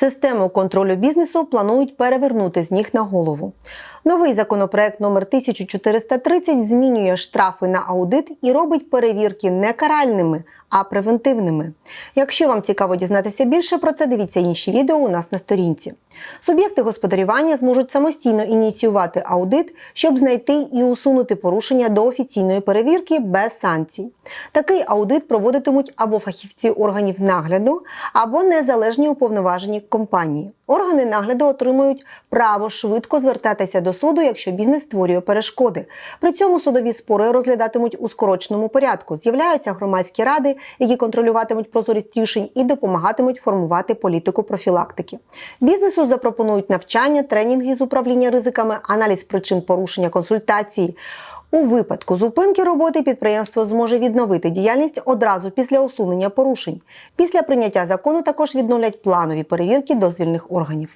Систему контролю бізнесу планують перевернути з ніг на голову. Новий законопроект номер 1430 змінює штрафи на аудит і робить перевірки не каральними, а превентивними. Якщо вам цікаво дізнатися більше про це, дивіться інші відео у нас на сторінці. Суб'єкти господарювання зможуть самостійно ініціювати аудит, щоб знайти і усунути порушення до офіційної перевірки без санкцій. Такий аудит проводитимуть або фахівці органів нагляду, або незалежні уповноважені компанії. Органи нагляду отримують право швидко звертатися до суду, якщо бізнес створює перешкоди. При цьому судові спори розглядатимуть у скороченому порядку. З'являються громадські ради, які контролюватимуть прозорість рішень і допомагатимуть формувати політику профілактики. Бізнесу запропонують навчання, тренінги з управління ризиками, аналіз причин порушення консультації. У випадку зупинки роботи підприємство зможе відновити діяльність одразу після усунення порушень. Після прийняття закону також відновлять планові перевірки дозвільних органів.